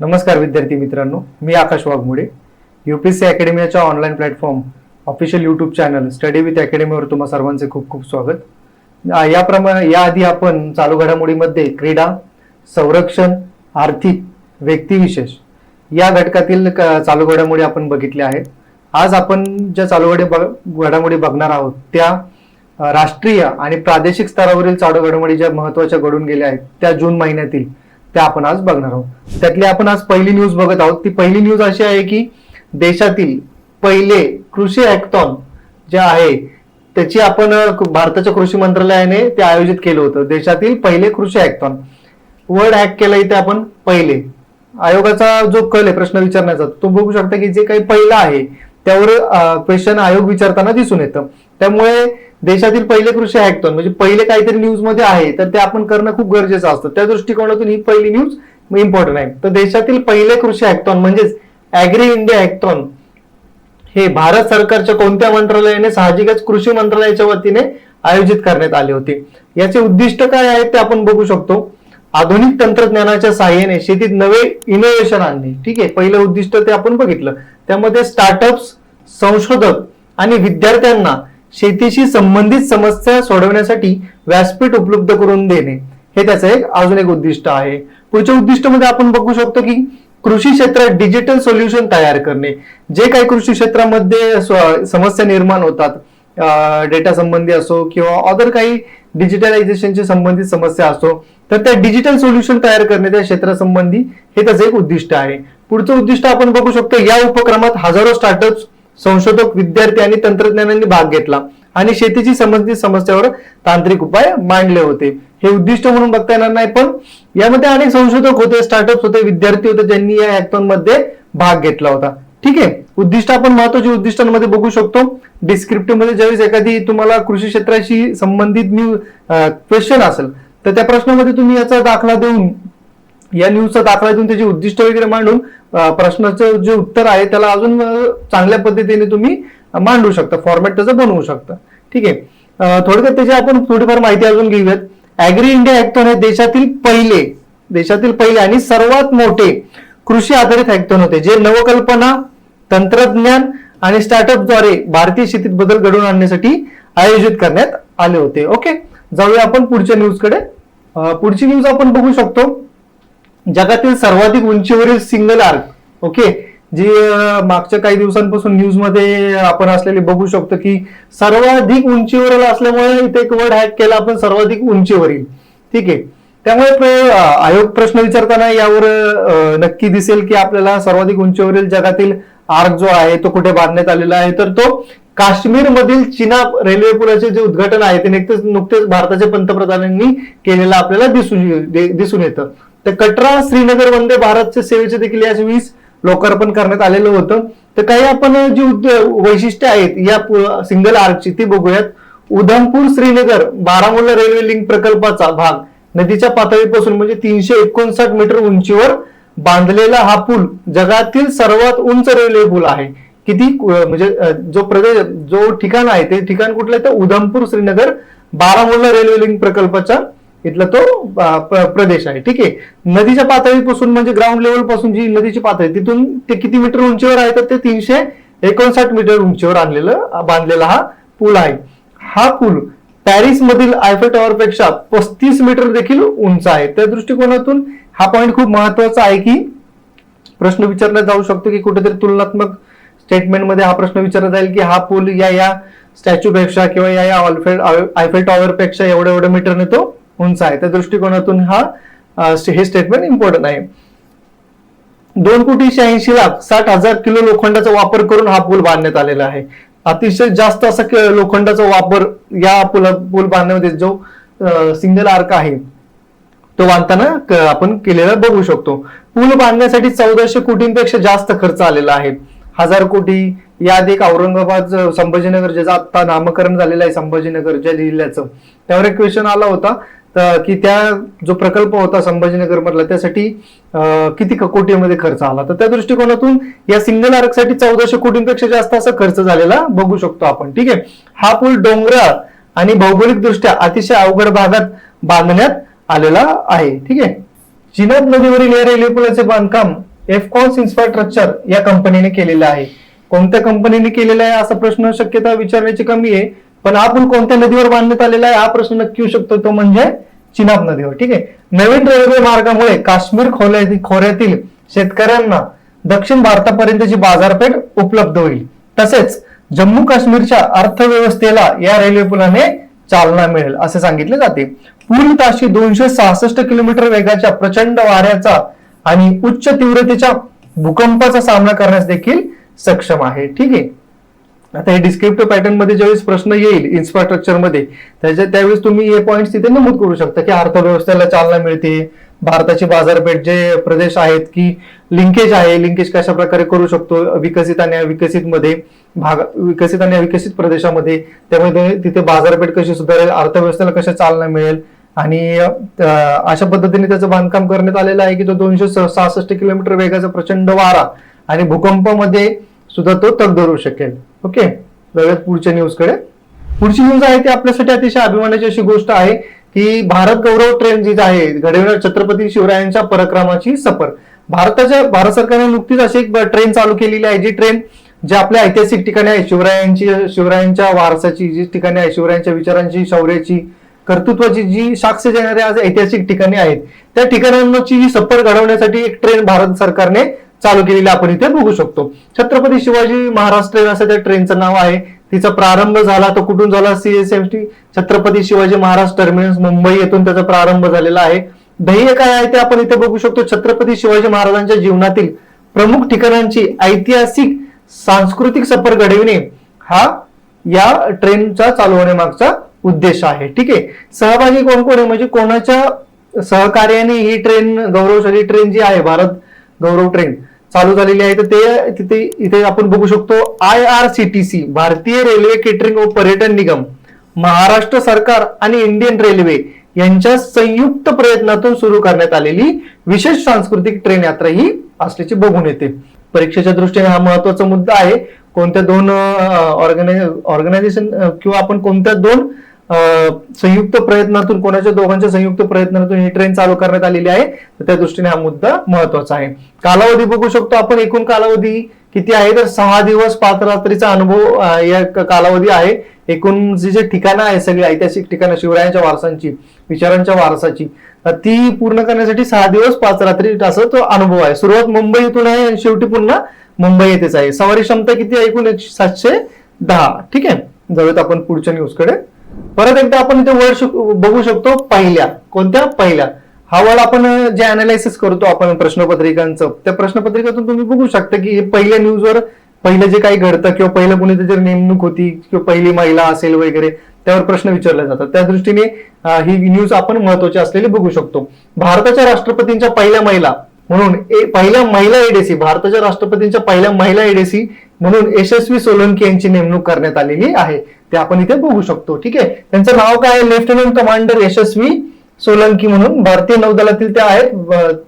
नमस्कार विद्यार्थी मित्रांनो मी Akash Waghmode UPSC अकॅडमीच्या online platform official YouTube channel study with अकॅडमीवर तुम्हा सर्वांचे खूप खूप स्वागत. याप्रमाणे याआधी आपण चालू घडामोडीमध्ये क्रीडा संरक्षण आर्थिक व्यक्तिविशेष या घटकातील चालू घडामोडी आपण बघितल्या आहेत. आज आपण ज्या चालू घडी बघ- घडामोडी बघणार आहोत त्या राष्ट्रीय आणि प्रादेशिक स्तरावरील चालू घडामोडी ज्या महत्त्वाच्या घडून गेल्या आहेत त्या जून महिन्यातील त्या आपण आज बघणार आहोत. त्यातली आपण आज पहिली न्यूज बघत आहोत. ती पहिली न्यूज अशी आहे की देशातील पहिले कृषी हॅकथॉन जे आहे त्याची आपण भारताच्या कृषी मंत्रालयाने ते आयोजित केलं होतं. देशातील पहिले कृषी हॅकथॉन वर्ड हॅक केलं इथे आपण पहिले. आयोगाचा जो कल आहे प्रश्न विचारण्याचा तो बघू शकता की जे काही पहिलं आहे त्यावर क्वेश्चन आयोग विचारताना दिसून येतं. त्यामुळे देशातील पहिले कृषी हॅकथॉन म्हणजे पहिले काहीतरी न्यूजमध्ये आहे तर ते आपण करणं खूप गरजेचं असतं. त्या दृष्टिकोनातून ही पहिली न्यूज इम्पॉर्टंट आहे. तर देशातील पहिले कृषी हॅकथॉन म्हणजेच अॅग्री इंडिया हॅकथॉन हे भारत सरकारच्या कोणत्या मंत्रालयाने साहजिकच कृषी मंत्रालयाच्या वतीने आयोजित करण्यात आले होते. याचे उद्दिष्ट काय आहे ते आपण बघू शकतो. आधुनिक तंत्रज्ञानाच्या सहाय्याने शेतीत नवे इनोव्हेशन आणणे. ठीक आहे पहिलं उद्दिष्ट ते आपण बघितलं. त्यामध्ये स्टार्टअप्स संशोधक आणि विद्यार्थ्यांना शेतीशी संबंधित समस्या सोडवण्यासाठी व्यासपीठ उपलब्ध करून देणे. हे त्याचं एक अजून एक उद्दिष्ट आहे. पुढच्या उद्दिष्टामध्ये आपण बघू शकतो की कृषी क्षेत्रात डिजिटल सोल्युशन तयार करणे. जे काही कृषी क्षेत्रामध्ये समस्या निर्माण होतात डेटा संबंधी असो किंवा अदर काही डिजिटलायझेशनशी संबंधित समस्या असो तर त्या डिजिटल सोल्युशन तयार करणे त्या क्षेत्रासंबंधी हे त्याचं एक उद्दिष्ट आहे. पुढचं उद्दिष्ट आपण बघू शकतो या उपक्रमात हजारो स्टार्टअप संशोधक विद्यार्थी आणि तंत्रज्ञानांनी भाग घेतला आणि शेतीची संबंधित समस्यावर तांत्रिक उपाय मांडले होते. हे उद्दिष्ट म्हणून बघता येणार नाही पण यामध्ये अनेक संशोधक होते स्टार्टअप होते विद्यार्थी होते ज्यांनी या हॅकथॉनमध्ये भाग घेतला होता. ठीक आहे? उद्दिष्ट आपण महत्वाची उद्दिष्टांमध्ये बघू शकतो. डिस्क्रिप्टिव्हमध्ये ज्यावेळेस एखादी तुम्हाला कृषी क्षेत्राशी संबंधित न्यू क्वेश्चन असेल तर त्या प्रश्नामध्ये तुम्ही याचा दाखला देऊन या न्यूजचा दाखला देऊन त्याची उद्दिष्ट वगैरे मांडून प्रश्नाचं जे उत्तर आहे त्याला अजून चांगल्या पद्धतीने तुम्ही मांडू शकता. फॉर्मॅट त्याचं बनवू शकता. ठीक आहे? थोडक्यात त्याची आपण थोडीफार माहिती अजून घेऊयात. अॅग्री इंडिया हॅक्थॉन हे देशातील पहिले देशातील पहिले आणि सर्वात मोठे कृषी आधारित हॅक्थॉन होते. जे नवकल्पना तंत्रज्ञान आणि स्टार्टअपद्वारे भारतीय शेतीत बदल घडवून आणण्यासाठी आयोजित करण्यात आले होते. ओके जाऊया आपण पुढच्या न्यूजकडे पुढची न्यूज आपण बघू शकतो. जगातील सर्वाधिक उंचीवरील सिंगल आर्क ओके जी मागच्या काही दिवसांपासून न्यूजमध्ये आपण असलेली बघू शकतो की सर्वाधिक उंचीवरील असल्यामुळे इथे एक वर्ड हॅक केला आपण सर्वाधिक उंचीवरील. ठीक आहे? त्यामुळे आयोग प्रश्न विचारताना यावर नक्की दिसेल की आपल्याला सर्वाधिक उंचीवरील जगातील आर्क जो आहे तो कुठे बांधण्यात आलेला आहे तर तो काश्मीर मधील चिनाब रेल्वे पुलाचे जे उद्घाटन आहे ते नुकतेच नुकतेच भारताच्या पंतप्रधानांनी केलेलं आपल्याला दिसून दिसून येतं. तर कटरा श्रीनगर वंदे भारतच्या सेवेचे देखील या वीस लोकार्पण करण्यात आलेलं होतं. तर काही आपण जी उद्द- वैशिष्ट्ये आहेत या सिंगल आर्कची ती बघूयात. उधमपूर श्रीनगर बारामुल्ला रेल्वे लिंक प्रकल्पाचा भाग नदीच्या पातळीपासून म्हणजे तीनशे एकोणसाठ मीटर उंचीवर बांधलेला हा पूल जगातील सर्वात उंच रेल्वे पूल आहे. किती म्हणजे जो प्रदेश जो ठिकाण आहे ते ठिकाण कुठलं आहे? तर उधमपूर श्रीनगर बारामुल्ला रेल्वे लिंक प्रकल्पाच्या इथला तो प्रदेश आहे. ठीक आहे? नदीच्या पातळीपासून म्हणजे ग्राउंड लेवलपासून जी नदीची पातळी तिथून ते किती मीटर उंचीवर आहे? तर ते तीनशे एकोणसाठ मीटर उंचीवर आणलेलं बांधलेला हा पूल आहे. हा पूल पॅरिस मधील आयफेल टॉवर पेक्षा पस्तीस मीटर देखील उंच आहे. त्या दृष्टिकोनातून हा पॉईंट खूप महत्त्वाचा आहे की प्रश्न विचारला जाऊ शकतो की कुठेतरी तुलनात्मक स्टेटमेंटमध्ये हा प्रश्न विचारला जाईल की हा पूल या या स्टॅच्यू पेक्षा किंवा या या ऑलफेड आयफेल टॉवर पेक्षा एवढ्या एवढ्या मीटरने तो उंच आहे. त्या दृष्टिकोनातून हा हे स्टेटमेंट इम्पॉर्टंट आहे. दोन कोटी शहाऐंशी लाख साठ हजार किलो लोखंडाचा वापर करून हा पूल बांधण्यात आलेला आहे. अतिशय जास्त असा लोखंडाचा वापर या पुल पूल बांधण्यामध्ये जो सिंगल आर्क आहे तो बांधताना आपण केलेला बघू शकतो. पूल बांधण्यासाठी चौदाशे कोटींपेक्षा जास्त खर्च आलेला आहे. हजार कोटी यात एक औरंगाबाद संभाजीनगर ज्याचं आता नामकरण झालेलं आहे संभाजीनगर ज्या जिल्ह्याचं. त्यावर एक क्वेश्चन आला होता की त्या जो प्रकल्प होता संभाजीनगर मधला त्यासाठी किती कोटीमध्ये खर्च आला? तर त्या दृष्टिकोनातून या सिंगल आर्कसाठी चौदाशे कोटींपेक्षा जास्त असा खर्च झालेला बघू शकतो आपण ठीक आहे? हा पूल डोंगराळ आणि भौगोलिक दृष्ट्या अतिशय अवघड भागात बांधण्यात आलेला आहे ठीक आहे? चिनाब नदीवरील या रेल्वे पुलाचे बांधकाम एफकॉन्स इन्फ्रास्ट्रक्चर या कंपनीने केलेलं आहे. कोणत्या कंपनीने केलेलं आहे असा प्रश्न शक्यता विचारण्याची कमी आहे? पण हा पूल कोणत्या नदीवर बांधण्यात आलेला आहे हा प्रश्न नक्की येऊ शकतो. तो म्हणजे चिनाब नदीवर ठीक आहे? नवीन रेल्वे मार्गामुळे काश्मीर खोऱ्यातील शेतकऱ्यांना दक्षिण भारतापर्यंतची बाजारपेठ उपलब्ध होईल. तसेच जम्मू काश्मीरच्या अर्थव्यवस्थेला या रेल्वे पुलाने चालना मिळेल असे सांगितले जाते. पूल ताशी दोनशे सहासष्ट किलोमीटर वेगाच्या प्रचंड वाऱ्याचा आणि उच्च तीव्रतेच्या भूकंपाचा सामना करण्यास देखील सक्षम आहे ठीक आहे? आता हे डिस्क्रिप्टिव्ह पॅटर्नमध्ये ज्यावेळेस प्रश्न येईल इन्फ्रास्ट्रक्चरमध्ये त्याच्या त्यावेळेस तुम्ही हे पॉईंट तिथे नमूद करू शकता की अर्थव्यवस्थेला चालना मिळते भारताची बाजारपेठ जे प्रदेश आहेत की लिंकेज आहे लिंकेज कशा प्रकारे करू शकतो विकसित आणि अविकसित मध्ये भाग विकसित आणि अविकसित प्रदेशामध्ये त्यामुळे तिथे बाजारपेठ कशी सुधारेल अर्थव्यवस्थेला कशा चालना मिळेल आणि अशा पद्धतीने त्याचं बांधकाम करण्यात आलेलं आहे की तो दोनशे सहासष्ट किलोमीटर वेगाचा प्रचंड वारा आणि भूकंपामध्ये सुद्धा तो तग धरू शकेल. ओके? जाऊयात पुढच्या न्यूजकडे पुढची न्यूज आहे ती आपल्यासाठी अतिशय अभिमानाची अशी गोष्ट आहे की भारत गौरव ट्रेन जी आहे घडविणार छत्रपती शिवरायांच्या पराक्रमाची सफर. भारताच्या भारत सरकारने नुकतीच अशी एक ट्रेन चालू केलेली आहे जी ट्रेन जे आपल्या ऐतिहासिक ठिकाणी आहे शिवरायांची शिवरायांच्या वारसाची जी ठिकाणी आहे शिवरायांच्या विचारांची शौर्याची कर्तृत्वाची जी साक्ष देणारी आज ऐतिहासिक ठिकाणी आहेत. त्या ठिकाणांची ही सफर घडवण्यासाठी एक ट्रेन भारत सरकारने चालू केलेली आपण इथे बघू शकतो. छत्रपती शिवाजी महाराज ट्रेन असं त्या ट्रेनचं नाव आहे. तिचा प्रारंभ झाला तो कुठून झाला? सीएसएमटी छत्रपती शिवाजी महाराज टर्मिनस मुंबई येथून त्याचा प्रारंभ झालेला आहे. ध्येय काय आहे ते आपण इथे बघू शकतो. छत्रपती शिवाजी महाराजांच्या जीवनातील प्रमुख ठिकाणांची ऐतिहासिक सांस्कृतिक सफर घडविणे हा या ट्रेनचा चालू होण्यामागचा उद्देश आहे. ठीक आहे? सहभागी कोण कोण आहे? म्हणजे कोणाच्या सहकार्याने ही ट्रेन गौरवशाली ट्रेन जी आहे भारत गौरव ट्रेन चालू झालेली आहे. तर ते तिथे इथे आपण बघू शकतो I R C T C भारतीय रेल्वे केटरिंग व पर्यटन निगम महाराष्ट्र सरकार आणि इंडियन रेल्वे यांच्या संयुक्त प्रयत्नातून सुरू करण्यात आलेली विशेष सांस्कृतिक ट्रेन यात्रा ही असल्याची बघून येते. परीक्षेच्या दृष्टीने हा महत्त्वाचा मुद्दा आहे. कोणत्या दोन ऑर्गनायझेशन किंवा आपण कोणत्या दोन संयुक्त प्रयत्नातून कोणाच्या दोघांच्या संयुक्त प्रयत्नातून ही ट्रेन चालू करण्यात आलेली आहे तर त्या दृष्टीने हा मुद्दा महत्त्वाचा आहे. कालावधी बघू शकतो आपण एकूण कालावधी किती आहे? तर सहा दिवस पाच रात्रीचा अनुभव या कालावधी आहे. एकूण जी जे ठिकाणं आहे सगळी ऐतिहासिक ठिकाणं शिवरायांच्या वारसांची विचारांच्या वारसाची ती पूर्ण करण्यासाठी सहा दिवस पाच रात्री असं तो अनुभव आहे. सुरुवात मुंबईतून आहे आणि शेवटी पुन्हा मुंबई येथेच आहे. सवारी क्षमता किती आहे? एकूण एकशे- सातशे दहा. ठीक आहे? जाऊयात आपण पुढच्या न्यूजकडे परत एकदा आपण इथे वर्ड बघू शकतो पहिल्या. कोणत्या? पहिल्या. हा वर्ड आपण जे अनालिसिस करतो आपण प्रश्नपत्रिकांचं त्या प्रश्नपत्रिकातून तुम्ही बघू शकता की पहिल्या न्यूजवर पहिलं जे काही घडतं किंवा पहिलं कुणी जर नेमणूक होती किंवा पहिली महिला असेल वगैरे त्यावर प्रश्न विचारले जातात. त्या दृष्टीने ही न्यूज आपण महत्वाची असलेली बघू शकतो. भारताच्या राष्ट्रपतींच्या पहिल्या महिला म्हणून ए- पहिल्या महिला एडेसी भारताच्या राष्ट्रपतींच्या पहिल्या महिला एडेसी म्हणून यशस्वी सोलंकी यांची नेमणूक करण्यात आलेली आहे. ते आपण इथे बघू शकतो ठीक आहे? त्यांचं नाव काय आहे? लेफ्टनंट कमांडर यशस्वी सोलंकी म्हणून भारतीय नौदलातील त्या आहेत.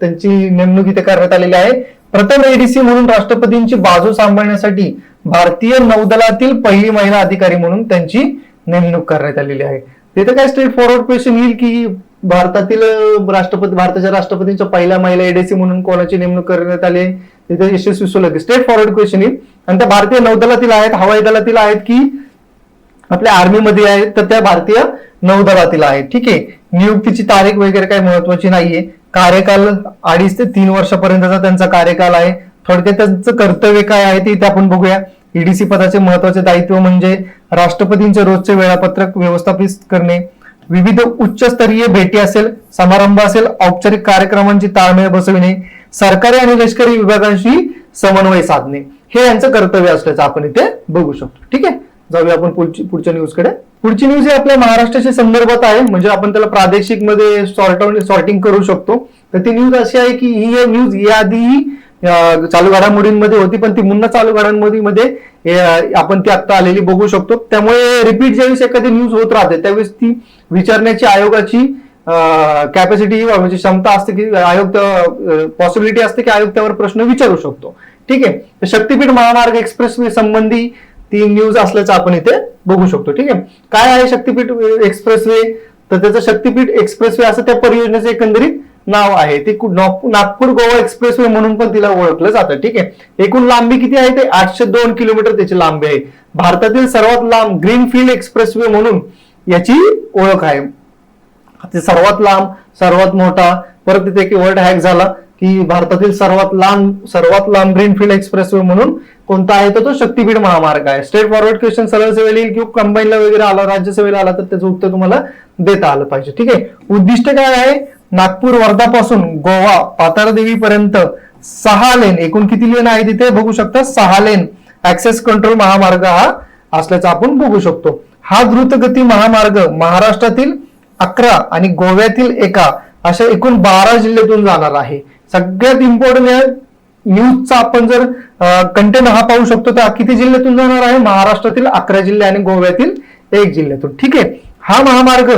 त्यांची नेमणूक इथे करण्यात आलेली आहे. प्रथम एडीसी म्हणून राष्ट्रपतींची बाजू सांभाळण्यासाठी भारतीय नौदलातील पहिली महिला अधिकारी म्हणून त्यांची नेमणूक करण्यात आलेली आहे. तिथे काय स्ट्रेट फॉरवर्ड क्वेश्चन येईल की भारतातील राष्ट्रपती भारताच्या राष्ट्रपतींच्या पहिल्या महिला एडीसी म्हणून कोणाची नेमणूक करण्यात आली तिथे Yashasvi Solanki. Straight forward question येईल. आणि त्या भारतीय नौदलातील आहेत हवाई दलातील आहेत की आपल्या आर्मीमध्ये आहेत तर त्या भारतीय नौदलातील आहेत. ठीक आहे. नियुक्तीची तारीख वगैरे काही महत्वाची नाहीये. कार्यकाल अडीच ते तीन वर्षापर्यंतचा त्यांचा कार्यकाल आहे. थोडक्यात त्यांचं कर्तव्य काय आहे ते इथे आपण बघूया. ईडीसी पदाचे महत्त्वाचे दायित्व म्हणजे राष्ट्रपतींचे रोजचे वेळापत्रक व्यवस्थापित करणे. विविध उच्चस्तरीय भेटी असेल समारंभ असेल औपचारिक कार्यक्रमांची ताळमेळ बसविणे. सरकारी आणि लष्करी विभागांशी समन्वय साधणे. हे यांचं कर्तव्य असल्याचं आपण इथे बघू शकतो. ठीक आहे? जाऊया आपण पुढच्या पुढच्या न्यूजकडे पुढची न्यूज ही आपल्या महाराष्ट्राच्या संदर्भात आहे. म्हणजे आपण त्याला प्रादेशिकमध्ये सॉर्ट सॉर्टिंग करू शकतो. तर ती न्यूज अशी आहे की ही न्यूज याआधीही चालू घडामोडींमध्ये होती. पण ती मुन्ना चालू घडामोडीमध्ये आपण ती आता आलेली बघू शकतो. त्यामुळे रिपीट ज्यावेळेस एखादी न्यूज होत राहते त्यावेळेस ती विचारण्याची आयोगाची कॅपॅसिटी म्हणजे क्षमता असते की आयोग पॉसिबिलिटी असते की आयोग त्यावर प्रश्न विचारू शकतो. ठीक आहे? शक्तीपीठ महामार्ग एक्सप्रेस संबंधी ती न्यूज असल्याचं आपण इथे बघू शकतो ठीक आहे? काय आहे शक्तीपीठ एक्सप्रेसवे तर त्याचं शक्तीपीठ एक्सप्रेसवे असं त्या परियोजनेचं एकंदरीत नाव आहे. ते नागपूर गोवा एक्सप्रेसवे म्हणून पण तिला ओळखलं जातं ठीक आहे? एकूण लांबी किती आहे ते? आठशे दोन किलोमीटर त्याची लांबी आहे. भारतातील सर्वात लांब ग्रीनफील्ड एक्सप्रेसवे म्हणून याची ओळख आहे. ते सर्वात लांब सर्वात मोठा. परत तिथे एक वर्ड हॅक झाला की भारतातील सर्वात लांब सर्वात लांब ग्रीनफील्ड एक्सप्रेसवे म्हणून कोणता आहे तर तो शक्तीपीठ महामार्ग आहे. स्टेट फॉरवर्ड क्वेश्चन सरळ सेवेला येईल किंवा कंबाईनला वगैरे आला राज्यसेवेला आला तर त्याचं उत्तर तुम्हाला देता आलं पाहिजे. ठीक आहे? उद्दिष्ट काय आहे? नागपूर वर्धापासून गोवा पाताळदेवी पर्यंत सहा लेन एकूण किती लेन आहे तिथे? बघू शकता सहा लेन ऍक्सेस कंट्रोल महामार्ग हा असल्याचा आपण बघू शकतो. हा द्रुतगती महामार्ग महाराष्ट्रातील अकरा आणि गोव्यातील एका अशा एकूण बारा जिल्ह्यातून जाणार आहे. सगळ्यात इम्पॉर्टंट न्यूजचा आपण जर कंटेंट हा पाहू शकतो तर किती जिल्ह्यातून जाणार आहे? महाराष्ट्रातील अकरा जिल्हे आणि गोव्यातील एक जिल्ह्यातून. ठीक आहे? हा महामार्ग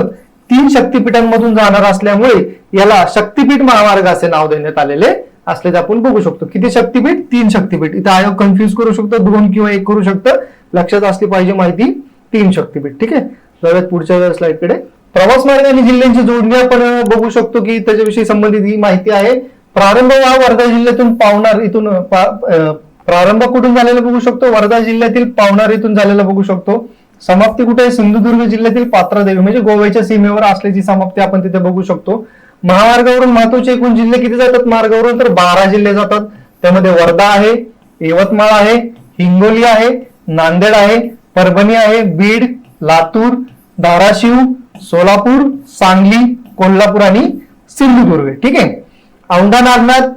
तीन शक्तीपीठांमधून जाणार असल्यामुळे याला शक्तीपीठ महामार्ग असे नाव देण्यात आलेले असल्याचं आपण बघू शकतो. किती शक्तीपीठ? तीन शक्तीपीठ. इथे आयोग कन्फ्युज करू शकतो दोन किंवा एक करू शकतं. लक्षात असली पाहिजे माहिती तीन शक्तीपीठ. ठीक आहे? जाऊयात पुढच्या स्लाइडकडे प्रवास मार्ग आणि जिल्ह्यांची जोडणी आपण बघू शकतो की त्याच्याविषयी संबंधित ही माहिती आहे. प्रारंभ हा वर्धा जिल्ह्यातून पावणार इथून प्रारंभ कुठून झालेला बघू शकतो? वर्धा जिल्ह्यातील पावणार इथून झालेला बघू शकतो. समाप्ती कुठे आहे? सिंधुदुर्ग जिल्ह्यातील पात्रादेवी म्हणजे गोव्याच्या सीमेवर असल्याची समाप्ती आपण तिथे बघू शकतो. महामार्गावरून महत्त्वाचे एकूण जिल्हे किती जातात? मार्गावरून तर बारा जिल्हे जातात. त्यामध्ये वर्धा आहे यवतमाळ आहे हिंगोली आहे नांदेड आहे परभणी आहे बीड लातूर धाराशिव सोलापूर सांगली कोल्हापूर आणि सिंधुदुर्ग. ठीक आहे? औंढा नागनाथ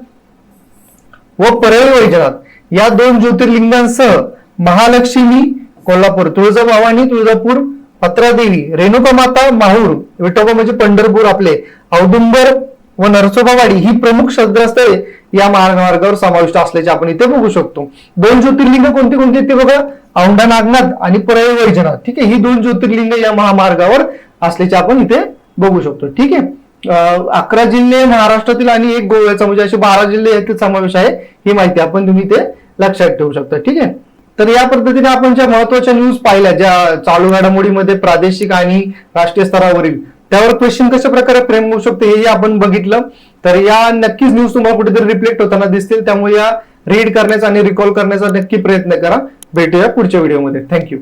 व परळी वैजनाथ या दोन ज्योतिर्लिंगांसह महालक्ष्मी कोल्हापूर तुळजाभवानी तुळजापूर पत्रादेवी रेणुका माता माहूर विठोबा म्हणजे पंढरपूर आपले औदुंबर व नरसोबावाडी ही प्रमुख श्रद्धास्थळे या महामार्गावर समाविष्ट असल्याचे आपण इथे बघू शकतो. दोन ज्योतिर्लिंग कोणती कोणती आहेत ते बघा. औंढा नागनाथ आणि परळी वैजनाथ. ठीक आहे? ही दोन ज्योतिर्लिंग या महामार्गावर असल्याचे आपण इथे बघू शकतो. ठीक आहे? अकरा जिल्हे महाराष्ट्रातील आणि एक गोव्याचा म्हणजे असे बारा जिल्हे यातील समावेश आहे. ही माहिती आपण तुम्ही इथे लक्षात ठेवू शकता. ठीक आहे? तर या पद्धतीने आपण ज्या महत्त्वाच्या न्यूज पाहिल्या ज्या चालू घडामोडीमध्ये प्रादेशिक आणि राष्ट्रीय स्तरावरील त्यावर क्वेश्चन कशा प्रकारे फ्रेम होऊ शकते हेही आपण बघितलं. तर या नक्कीच न्यूज तुम्हाला कुठेतरी रिफ्लेक्ट होताना दिसतील. त्यामुळे या रीड करण्याचा आणि रिकॉल करण्याचा नक्की प्रयत्न करा. भेटूया पुढच्या व्हिडिओमध्ये थँक्यू